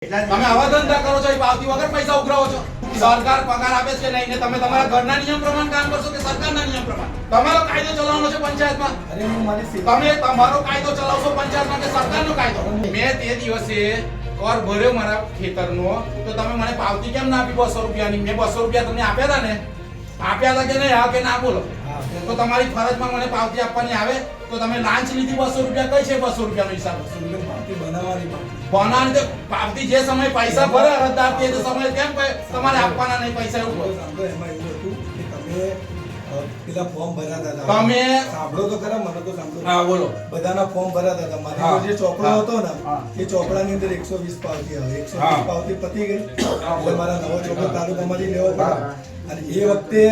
તમે આવા ધંધા કરો છો એ પાવતી વગર પૈસા ઉઘરાવો છો. સરકાર પગાર આપે છે નહીં ને તમે તમારા ઘરના નિયમ પ્રમાણે કામ કરશો કે સરકારના નિયમ પ્રમાણે? તમારો કાયદો ચલાવવાનો છે પંચાયતમાં? અરે હું મારી તમે તમારો કાયદો ચલાવશો પંચાયતમાં કે સરકારનો કાયદો? મેં તે દિવસે કર ભર્યો મારા ખેતરનો. તો તમે મને પાવતી કેમ ના આપી બસો રૂપિયાની? મેં બસો રૂપિયા તમને આપ્યા હતા ને? આપ્યા હતા કે નહીં? હા કે ના બોલો? તો તમારી ફરજમાં મને પાવતી આપવાની આવે તો તમે લાંચ લીધી બસો રૂપિયા કઈ છે બસો રૂપિયાનો હિસાબ? પાવતી બનાવવાની બનાવવાની તો પાવતી જે સમય પૈસા ભરે અરજદાર તે સમય કેમ તમારે આપવાના નહીં પૈસા એવું સાંભળો, બોલો. સાંભળો, એમાં એવું હતું કે તમે પેલા ફોર્મ ભરાતા હતા. તમે- સાંભળો તો ખરા મને તો સાંભળો. હા બોલો. બધાના ફોર્મ ભરાતા હતા. જે ચોપડો હતો ને એ ચોપડાની અંદર એકસો વીસ પાવતી આવે. એકસો હા. વીસ પાવતી પતી ગઈ. એટલે. મારા નવો ચોપડો તાલુકામાંથી લેવો. અને એ વખતે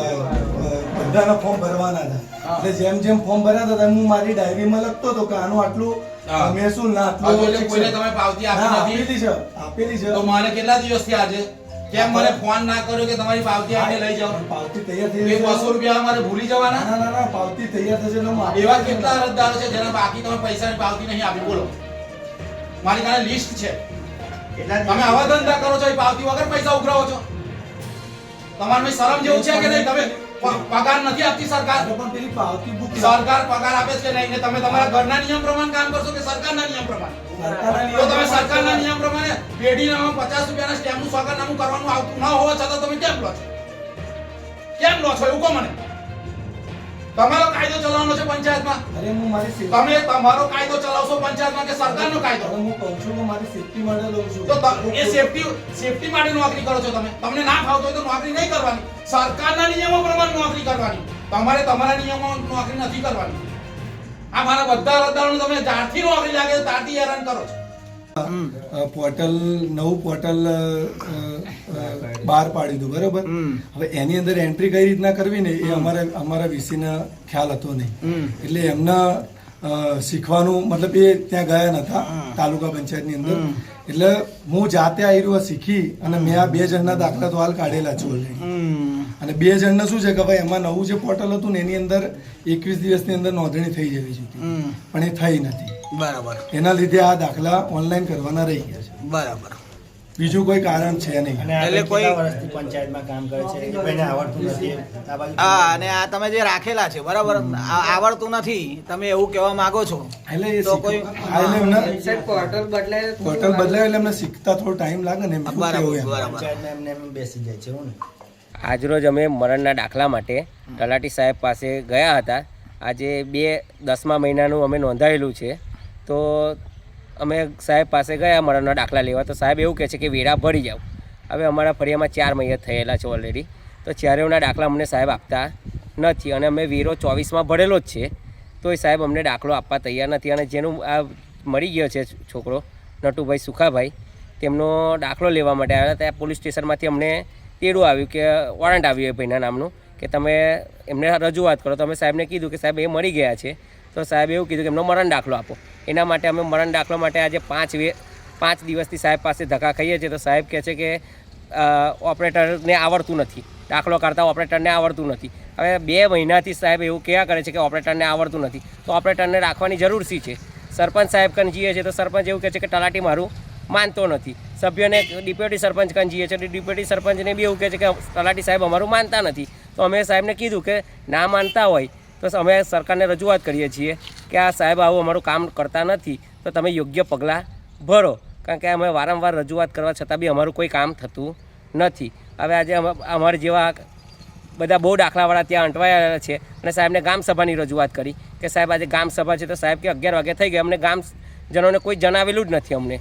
બધાના ફોર્મ ભરવાના હતા એટલે જેમ જેમ ફોર્મ ભર્યા હતા હું મારી ડાયરીમાં લખતો હતો કે આનું આટલું હા. શું મહેસૂલ ના એટલે આટલું કોઈને તમે પાવતી આપેલી છે આપેલી છે. તો મારે કેટલા દિવસથી આજે? કેમ મને ફોન ના કર્યો કે તમારી પાવતી આને લઈ જાઓ? પાવતી તૈયાર થઈ જશે. બસો રૂપિયા અમારે ભૂલી જવાના? ના ના ના પાવતી તૈયાર થશે એટલે એવા કેટલા અરજદારો છે જેના બાકી તમે પૈસાની પાવતી નહીં આપી? બોલો. મારી પાસે લિસ્ટ છે. તમે આવા ધંધા કરો છો એ પાવતી વગર પૈસા ઉઘરાવો છો. તમારે શરમ જેવું છે કે નહીં? તમે પગાર નથી આપતી સરકાર? પણ પેલી પાવતી બુક સરકાર પગાર આપે છે કે નહીં? ને તમે તમારા ઘરના નિયમ પ્રમાણે કામ કરશો કે સરકારના નિયમ પ્રમાણે? તો તમે સરકારના નિયમ પ્રમાણે પેઢીનામાં પચાસ રૂપિયાના સ્ટેમ્પનું સોગંદનામું કરવાનું આવતું ન હોવા છતાં તમે કેમ લો છો? કેમ લો છો? એવું કહો મને. તમારો કાયદો ચલાવવાનો છે પંચાયતમાં? અરે હું મારી તમે તમારો કાયદો ચલાવશો પંચાયતમાં કે સરકારનો કાયદો? હું કહું છું કે મારી સેફટી માટે લઉં છું. તો એ સેફટી સેફટી માટે નોકરી કરો છો તમે. તમને ના ફાવતો હોય તો નોકરી નહીં કરવાની. સરકારના નિયમો પ્રમાણે નોકરી કરવાની. તમારે તમારા નિયમો નોકરી નથી કરવાની. આ મારા બધા અરજદારોને તમે જ્યારથી નોકરી લાગે ત્યારથી હેરાન કરો છો. પોર્ટલ નવું પોર્ટલ બહાર પાડી બરોબર? હવે એની અંદર એન્ટ્રી કઈ રીતના કરવી ને એ અમારા અમારા વીસીને ખ્યાલ હતો નહીં. એટલે એમના શીખવાનું મતલબ એ ત્યાં ગયા નતા તાલુકા પંચાયતની અંદર. એટલે હું જાતે આવી રહ્યો શીખી અને મેં આ બે જણના દાખલા તો હાલ કાઢેલા છે. અને બે જણને શું છે કે ભાઈ એમાં નવું જે પોર્ટલ હતું ને એની અંદર એકવીસ દિવસની અંદર નોંધણી થઈ જવી જોઈએ. પણ એ થઈ નથી. બરાબર. એના લીધે આ દાખલા ઓનલાઈન કરવાના રહી ગયા છે. બરાબર. બીજું કોઈ કારણ છે નહીં. એટલે કોઈ- વર્ષથી પંચાયતમાં કામ કરે છે? કોઈને આવડતું નથી. હા અને આ તમે જે રાખેલા છે બરાબર? આ આવડતું નથી. તમે એવું કહેવા માંગો છો. એટલે તો કોઈ- એટલે એમને પોર્ટલ બદલાય પોર્ટલ બદલાય એટલે એમને શીખતા થોડો ટાઈમ લાગે ને એમ બરાબર, બરાબર. પંચાયતમાં એમને એમ બેસી જાય છે એવું ને? આજરોજ અમે મરણના દાખલા માટે તલાટી સાહેબ પાસે ગયા હતા. આજે બે દસમા મહિનાનું અમે નોંધાયેલું છે. તો અમે સાહેબ પાસે ગયા મરણના દાખલા લેવા. તો સાહેબ એવું કહે છે કે વેરા ભરી જાઓ. હવે અમારા ફળિયામાં ચાર મહિના થયેલા છે ઓલરેડી તો ચારેવના દાખલા અમને સાહેબ આપતા નથી અને અમે વેરો ચોવીસમાં ભરેલો જ છે તો એ સાહેબ અમને દાખલો આપવા તૈયાર નથી. અને જેનું આ મળી ગયો છે છોકરો, નટુભાઈ સુખાભાઈ, તેમનો દાખલો લેવા માટે આવ્યા ત્યાં પોલીસ સ્ટેશનમાંથી અમને તેડું આવ્યું કે વોરંટ આવ્યું એ ભાઈના નામનું, કે તમે એમને રજૂઆત કરો. તો અમે સાહેબને કીધું કે સાહેબ એ મરી ગયા છે. તો સાહેબ એવું કીધું કે એમનો મરણ દાખલો આપો. એના માટે અમે મરણ દાખલો માટે આજે પાંચ વે પાંચ દિવસથી સાહેબ પાસે ધક્કા ખાઈએ છીએ. તો સાહેબ કહે છે કે ઓપરેટરને આવડતું નથી. દાખલો કાઢતા ઓપરેટરને આવડતું નથી. હવે બે મહિનાથી સાહેબ એવું કહેવા કરે છે કે ઓપરેટરને આવડતું નથી. તો ઓપરેટરને રાખવાની જરૂર શી છે? સરપંચ સાહેબ કન જઈએ છે તો સરપંચ એવું કહે છે કે તલાટી મારું માનતો નથી. સભ્યોને ડિપ્યુટી સરપંચ કન જઈએ છે તો ડિપ્યુટી સરપંચને બી એવું કહે છે કે તલાટી સાહેબ અમારું માનતા નથી. તો અમે સાહેબને કીધું કે ના માનતા હોય તો અમે સરકારને રજૂઆત કરીએ છીએ કે આ સાહેબ આવું અમારું કામ કરતા નથી, તો તમે યોગ્ય પગલાં ભરો. કારણ કે અમે વારંવાર રજૂઆત કરવા છતાં બી અમારું કોઈ કામ થતું નથી. હવે આજે અમારા જેવા બધા બહુ દાખલાવાળા ત્યાં અંટવાયેલા છે અને સાહેબને ગામ સભાની રજૂઆત કરી કે સાહેબ આજે ગામસભા છે, તો સાહેબ કે અગિયાર વાગે થઈ ગયા અમને ગામજનોને કોઈ જણાવેલું જ નથી અમને.